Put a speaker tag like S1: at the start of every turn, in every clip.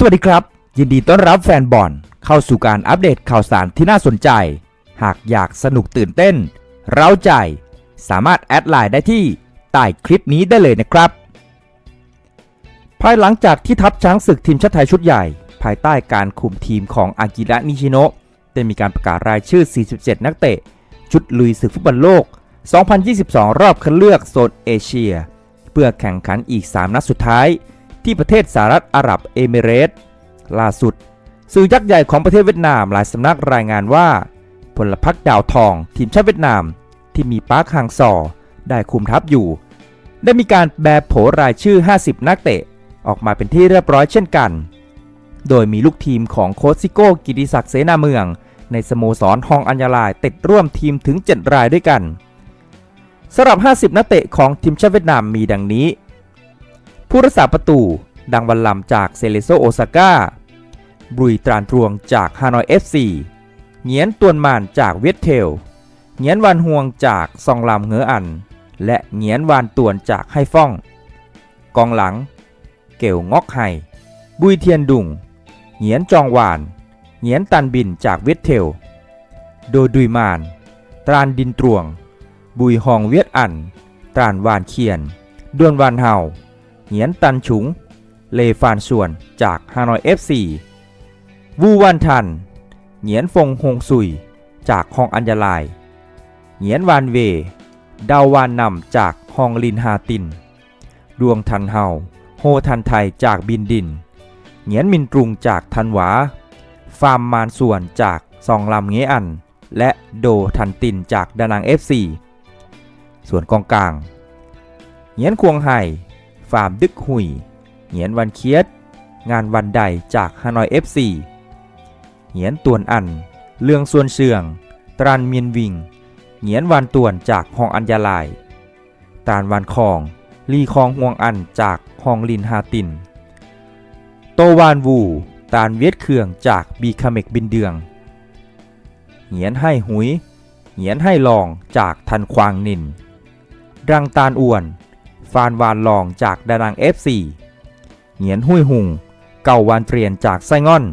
S1: สวัสดีครับ ยินดีต้อนรับแฟนบอลเข้าสู่การอัปเดตข่าวสารที่น่าสนใจ หากอยากสนุกตื่นเต้น เร้าใจ สามารถแอดไลน์ได้ที่ใต้คลิปนี้ได้เลยนะครับ ภายหลังจากที่ทัพช้างศึกทีมชาติไทยชุดใหญ่ ภายใต้การคุมทีมของอากิระนิชิโนะได้มีการประกาศรายชื่อ 47 นักเตะ ชุดลุยศึกฟุตบอลโลก 2022 รอบคัดเลือกโซนเอเชีย เพื่อแข่งขันอีก 3 นัดสุดท้าย ที่ประเทศสหรัฐอาหรับเอมิเรตส์ล่าสุด สื่อยักษ์ใหญ่ของประเทศเวียดนามหลายสำนักรายงานว่า พลพรรคดาวทองทีมชาติเวียดนาม ที่มีปาร์คฮังซอได้คุมทัพอยู่ ได้มีการแบโผรายชื่อ 50 นักเตะ ออกมาเป็นที่เรียบร้อยเช่นกัน โดยมีลูกทีมของโค้ชซิโก้กิติศักดิ์เสนาเมือง ในสโมสรฮองอัญญาลายติดร่วมทีมถึง 7 รายด้วยกันสำหรับ 50 นักเตะของทีมชาติเวียดนามมีดังนี้ ผู้รักษาประตู ดังวันลำจากเซเลโซโอซาก้าบุยตรานตรวงจากฮานอย FC เงียนตวนมานจากเวียดเทล เงียนวานห่วงจากซองลำเหงออัน และเงียนวานตวนจากไฮฟ่อง กองหลัง เก่วงอกไฮบุยเทียนดุงเงียนจองหวาน เงียนตันบินจากเวียดเทล โดดุยมาน ตรานดินตรวง บุยฮองเวียดอัน ตรานวานเคียนดวนวานเฮา เหงียนตันฉุง เลฟานส่วนจากฮานอย FC วูวันทัน เหงียนฟงฮงซุย จากฮองอัญญาลาย เหงียนวานเว ดาววานนำจากฮองลินฮาติน ดวงทันเฮา โฮทันไทยจากบินดิน เหงียนมินตรุงจากทันหวา ฟาร์มมานส่วนจากซองลำเงอัน และโดทันตินจากดานัง FC ส่วนกองกลาง เหงียนควงไห่ ฟาร์มดึกหุยเหงียนวันเคียด งานวันใดจากฮานอย FC เหงียนตวนอัน เลืองส่วนเชือง ตรันเมียนวิง เหงียนวานตวนจากฮองอัญญาลาย ตานวานคอง ลีคองห่วงอันจากฮองลินฮาติน โตวานวู ตานเวียดเคืองจากบีคาเมกบินเดือง เหงียนให้หุย เหงียนให้ลองจากทันควางนิน รังตาลอ้วน ฟานวานลองจากดานัง FC เหงียนหุยหุง เก่าวานเตรียนจากไซงอน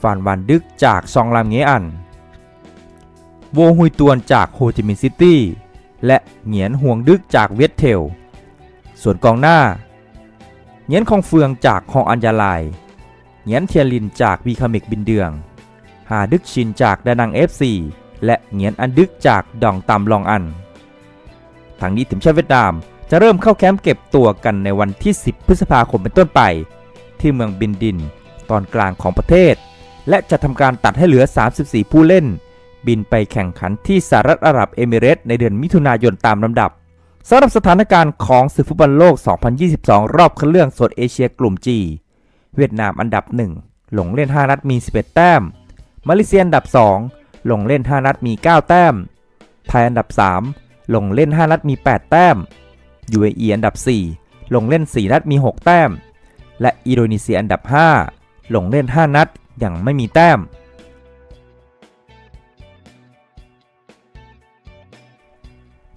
S1: ฟานวานดึกจากซองลามเงียอัน โวหุยตวนจากโฮจิมินห์ซิตี้ และเหงียนห่วงดึกจากเวียดเทล ส่วนกองหน้า เหงียนคองเฟืองจากฮองอัญญาลาย เหงียนเทียลินจากวีคาเมกบินเดือง หาดึกชินจากดานัง FC และเหงียนอันดึกจากดองตำลองอันทางนี้ทีมชาติเวียดนาม จะเริ่มเข้าแคมป์เก็บตัวกันในวันที่ 10 พฤษภาคมเป็นต้นไป ที่เมืองบินดิน ตอนกลางของประเทศ และจะทำการตัดให้เหลือ 34 ผู้เล่น บินไปแข่งขันที่สหรัฐอาหรับเอมิเรตในเดือนมิถุนายนตามลำดับสำหรับสถานการณ์ของศึกฟุตบอลโลก 2022 รอบคัดเลือกโซนเอเชียกลุ่ม G เวียดนามอันดับ 1 ลงเล่น 5 นัดมี 11 แต้ม มาเลเซียอันดับ 2 ลงเล่น 5 นัดมี 9 แต้ม ไทยอันดับ 3 ลงเล่น 5 นัดมี 8 แต้ม UAE อันดับ 4 ลงเล่น 4 นัดมี 6 แต้ม และอินโดนีเซียอันดับ 5 ลงเล่น 5 นัดยังไม่มีแต้ม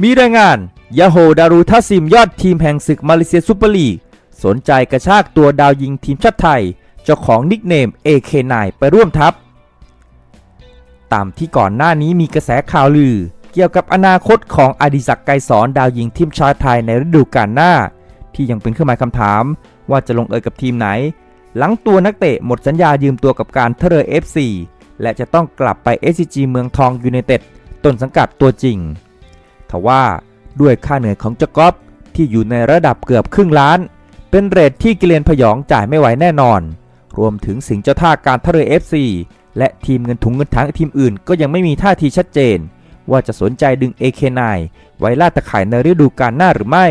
S1: มีรายงานยาโฮดารูทัซิมยอดทีมแห่งศึกมาเลเซียซูเปอร์ลีก สนใจกระชากตัวดาวยิงทีมชาติไทย เจ้าของนิกเนม AK9 ไปร่วมทัพ ตามที่ก่อนหน้านี้มีกระแสข่าวลือ เกี่ยวกับอนาคตของอดิศักดิ์ไกรสอนดาวยิงทีมชาติไทยในฤดูกาลหน้า ที่ยังเป็นเครื่องหมายคำถาม ว่าจะลงเอยกับทีมไหน หลังตัวนักเตะหมดสัญญายืมตัวกับการเทเรอ FC และจะต้องกลับไป SCG เมืองทองยูไนเต็ดต้นสังกัดตัวจริงทว่าด้วยค่าเหนื่อยของเจกอฟที่อยู่ในระดับเกือบครึ่งล้าน เป็นเรทที่กิเลนพยองจ่ายไม่ไหวแน่นอน รวมถึงสิงเจ้าท่าการท่าเรือ FC และทีมเงินถุงเงินถังทีมอื่นก็ยังไม่มีท่าทีชัดเจน ว่าจะสนใจดึง AK9 ไว้ล่าตะข่ายในฤดูกาลหน้าหรือไม่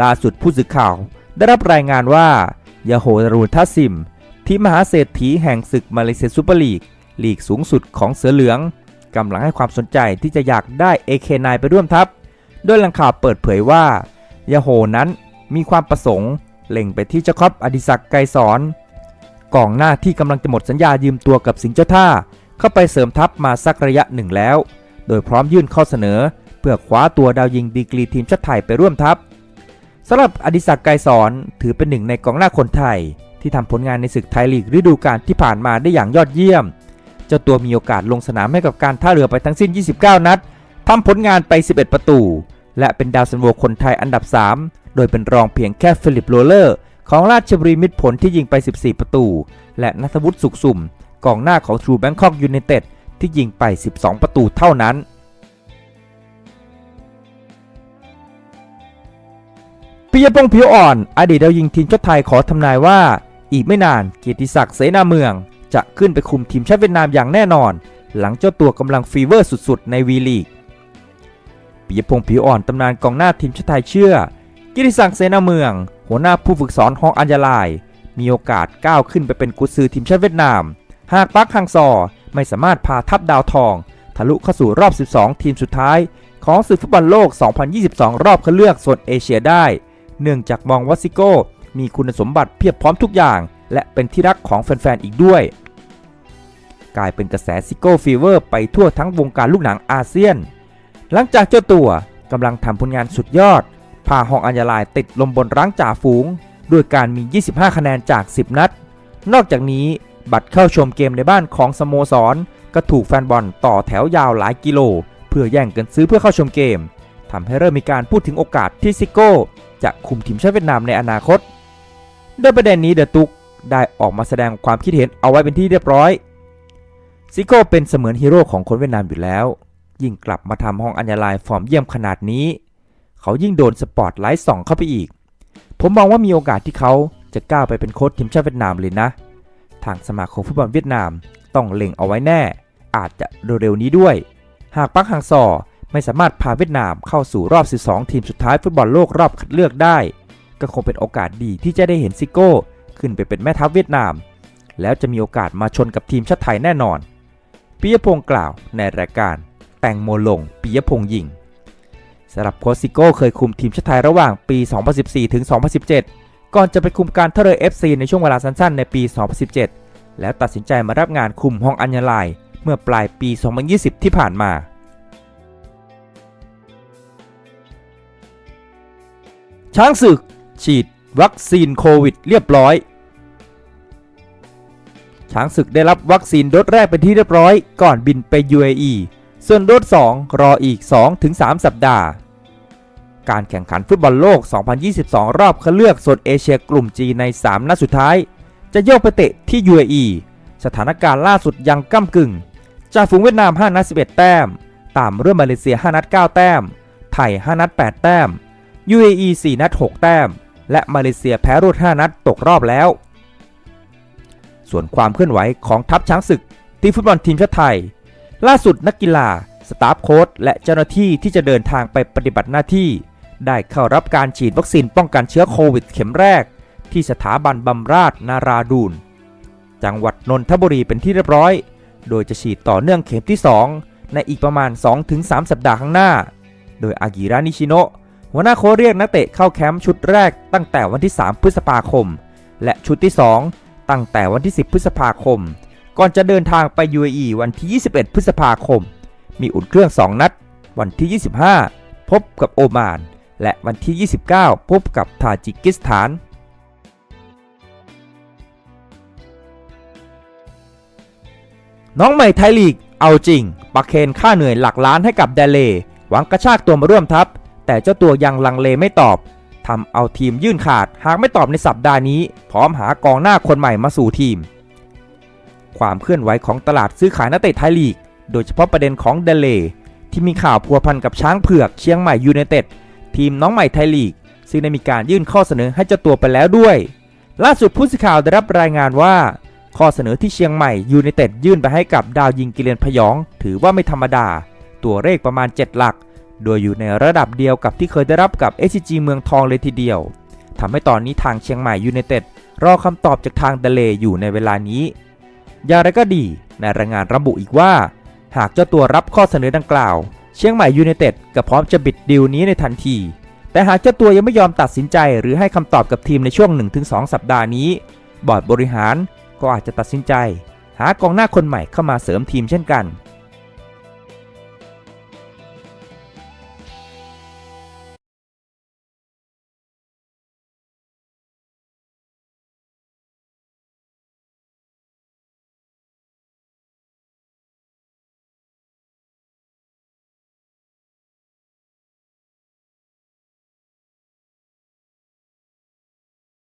S1: ล่าสุดผู้สื่อข่าวได้รับรายงานว่ายาโฮรูทัสซิม ที่มหาเศรษฐีแห่งศึกมาเลเซียซูเปอร์ลีก ลีกสูงสุดของเสือเหลืองกำลังให้ความสนใจที่จะอยากได้ AK9 ไปร่วมทัพ โดยหล่งข่าวเปิดเผยว่ายาโฮนั้นมีความประสงค์เล็งไปที่เจ้าครอบอดิศักไกรสอนกองหน้าที่กำลังจะหมดสัญญายืมตัวกับสิงเจ้าท่า เข้าไปเสริมทัพมาสักระยะหนึ่งแล้ว โดยพร้อมยื่นข้อเสนอ เพื่อคว้าตัวดาวยิงดีกรีทีมชาติไทยไปร่วมทัพสำหรับอดิศักดิ์ไกรสอนถือเป็นหนึ่งในกองหน้าคนไทย ที่ทำผลงานในศึกไทยลีกฤดูกาลที่ผ่านมาได้อย่างยอดเยี่ยม เจ้าตัวมีโอกาสลงสนามให้กับการท่าเรือไปทั้งสิ้น 29 นัดทำผลงานไป 11 ประตู และเป็นดาวซันโวคนไทยอันดับ 3 โดยเป็นรองเพียงแค่ฟิลิปโรเลอร์ ของราชบุรีมิตรผลที่ยิงไป 14 ประตู และนัทวุฒิสุขสุ่มกองหน้าของทรูแบงคอกยูไนเต็ด ที่ยิงไป 12 ประตูเท่านั้น ปิยพงษ์ผิวอ่อน อดีตดาวยิงทีมชาติไทยขอทำนายว่า อีกไม่นานเกียรติศักดิ์เสนาเมือง จะขึ้นไปคุมทีมชาติเวียดนามอย่างแน่นอน หลังเจ้าตัวกำลังฟีเวอร์สุดๆ ในวีลีกปิยพงษ์ผิวอ่อนตำนานกองหน้าทีมชาติไทยเชื่อกิติศักดิ์เสนาเมือง หัวหน้าผู้ฝึกสอนฮองอัญญาลาย มีโอกาสก้าวขึ้นไปเป็นกุซือทีมชาติเวียดนาม หากปักฮังซอ ไม่สามารถพาทัพดาวทอง ทะลุเข้าสู่รอบ 12 ทีมสุดท้าย ของศึกฟุตบอลโลก 2022 รอบคัดเลือกโซนเอเชียได้ เนื่องจากมองว่าซิโก้ มีคุณสมบัติเพียบพร้อมทุกอย่าง และเป็นที่รักของแฟนๆอีกด้วย กลายเป็นกระแสซิโก้ฟีเวอร์ไปทั่วทั้งวงการลูกหนังอาเซียน หลังจากเจ้าตัวกำลังทำผลงานสุดยอด พาฮองอัญญาลายติดลมบนรั้งจ่าฝูง ด้วยการมี 25 คะแนนจาก 10 นัด นอกจากนี้ บัตรเข้าชมเกมในบ้านของสโมสร ก็ถูกแฟนบอลต่อแถวยาวหลายกิโล เพื่อแย่งกันซื้อเพื่อเข้าชมเกมทำให้เริ่มมีการพูดถึงโอกาสที่ซิโก้ จะคุมทีมชาติเวียดนามในอนาคต โดยประเด็นนี้เดอะตุกได้ออกมาแสดงความคิดเห็นเอาไว้เป็นที่เรียบร้อยซิโก้เป็นเสมือนฮีโร่ของคนเวียดนามอยู่แล้ว ยิ่งกลับมาทำห้องอัญญาลายฟอร์มเยี่ยมขนาดนี้ เขายิ่งโดนสปอตไลท์ส่องเข้าไปอีก ผมมองว่ามีโอกาสที่เขาจะก้าวไปเป็นโค้ชทีมชาติเวียดนามเลยนะ ทางสมาคมฟุตบอลเวียดนาม ต้องเล็งเอาไว้แน่ อาจจะเร็วๆนี้ด้วย หากปักฮังซอไม่สามารถพาเวียดนามเข้าสู่รอบ 12 ทีมสุดท้ายฟุตบอลโลกรอบคัดเลือกได้ ก็คงเป็นโอกาสดีที่จะได้เห็นซิโก้ ขึ้นไปเป็นแม่ทัพเวียดนาม แล้วจะมีโอกาสมาชนกับทีมชาติไทยแน่นอนปิยพงศ์กล่าวในรายการ แต่งโมลงปิยพงศ์ยิงสำหรับโค้ชซิโก้เคยคุมทีมชาติไทยระหว่างปี 2014 ถึง 2017 ก่อนจะไปคุมการท่าเรือ FC ในช่วงเวลาสั้นๆ ในปี 2017 แล้วตัดสินใจมารับงานคุมห้องอัญญาลายเมื่อปลายปี 2020 ที่ผ่านมา ช้างศึก ฉีดวัคซีนโควิด เรียบร้อย ช้างศึกได้รับวัคซีนโดสแรกเป็นที่เรียบร้อย ก่อนบินไป UAE ส่วนโดส2รออีก 2-3 สัปดาห์ การแข่งขันฟุตบอลโลก 2022 รอบคัดเลือกโซนเอเชียกลุ่ม G ใน 3 นัดสุดท้าย จะโยกไปเตะที่ UAE สถานการณ์ล่าสุดยังก้ากึ่งจากฝูงเวียดนาม 5 นัด 11 แต้ม ตามเรื่องมาเลเซีย 5 นัด 9 แต้ม ไทย 5 นัด 8 แต้ม UAE 4 นัด 6 แต้ม และมาเลเซียแพ้รวด 5 นัดตกรอบแล้ว ส่วนความเคลื่อนไหวของทัพช้างศึกทีมฟุตบอลทีมชาติไทย ล่าสุดนักกีฬา สตาฟโค้ชและเจ้าหน้าที่ที่จะเดินทางไปปฏิบัติหน้าที่ ได้เข้ารับการฉีดวัคซีนป้องกันเชื้อโควิดเข็มแรก ที่สถาบันบำราศนาราดูนจังหวัดนนทบุรีเป็นที่เรียบร้อย โดยจะฉีดต่อเนื่องเข็มที่ 2 ในอีกประมาณ 2-3 สัปดาห์ข้างหน้า โดยอากิระนิชิโนะหัวหน้าโค้ชเรียกนักเตะเข้าแคมป์ชุดแรกตั้งแต่วันที่ 3 พฤษภาคม และชุดที่ 2 ตั้งแต่วันที่ 10 พฤษภาคม ก่อนจะเดินทางไป UAE วันที่ 21 พฤษภาคม มีอุ่นเครื่อง 2 นัด วันที่ 25 พบกับโอมาน และวันที่ 29 พบกับทาจิกิสถาน น้องใหม่ไทยลีก เอาจริงปักเคนค่าเหนื่อยหลักล้านให้กับเดเล หวังกระชากตัวมาร่วมทัพ แต่เจ้าตัวยังลังเลไม่ตอบทำเอาทีมยื่นขาดหากไม่ตอบในสัปดาห์นี้ พร้อมหากองหน้าคนใหม่มาสู่ทีม ความเคลื่อนไหวของตลาดซื้อขายนักเตะไทยลีก โดยเฉพาะประเด็นของเดเลที่มีข่าวพัวพันกับช้างเผือกเชียงใหม่ยูไนเต็ด ทีมน้องใหม่ไทยลีก ซึ่งได้มีการยื่นข้อเสนอให้เจ้าตัวไปแล้วด้วย ล่าสุดผู้สื่อข่าวได้รับรายงานว่า ข้อเสนอที่เชียงใหม่ยูไนเต็ดยื่นไปให้กับดาวยิงกิเลนพยอง ถือว่าไม่ธรรมดา ตัวเลขประมาณ 7 หลัก โดยอยู่ในระดับเดียวกับที่เคยได้รับกับ SCG เมืองทองเลยทีเดียวทำให้ตอนนี้ทางเชียงใหม่ยูไนเต็ดรอคำตอบจากทางเดเลอยู่ในเวลานี้อย่างไรก็ดีในรายงานระบุอีกว่า หากเจ้าตัวรับข้อเสนอดังกล่าว เชียงใหม่ยูไนเต็ดก็พร้อมจะบิดดีลนี้ในทันที แต่หากเจ้าตัวยังไม่ยอมตัดสินใจหรือให้คำตอบกับทีมในช่วง 1-2 สัปดาห์นี้ บอร์ดบริหารก็อาจจะตัดสินใจ หากองหน้าคนใหม่เข้ามาเสริมทีมเช่นกัน